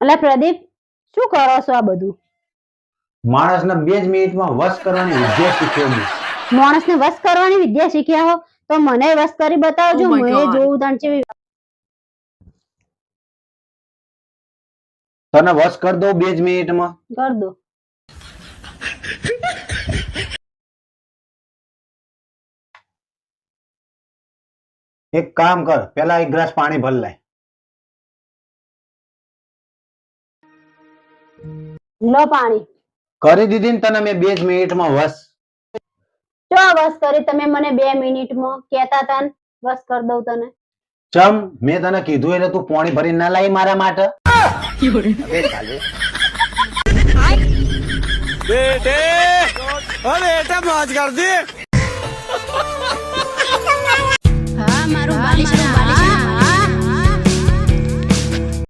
એટલે પ્રદીપ શું કરો છો આ બધું? માણસને બે જ મિનિટમાં વશ કરવાની વિદ્યા શીખવેલી માણસને વશ કરવાની વિદ્યા શીખ્યા હો? તો મને વશ કરી બતાવજો Oh God. જોઉં તણ છે તને વશ કર દો બે જ મિનિટમાં? કર દો. એક કામ કર પેલા એક ગ્લાસ પાણી ભર લે. લો પાણી. કરી દીધી ને તને મેં બે જ મિનિટમાં વસ. ચો વસ કરી તમે મને બે મિનિટમાં કહેતા હતા ને વસ કર દઉં તને. ચમ મેં તને કીધું એટલે તું પાણી ભરી ના લાવી મારા માટે? બેટે બેટા મોજ કર દે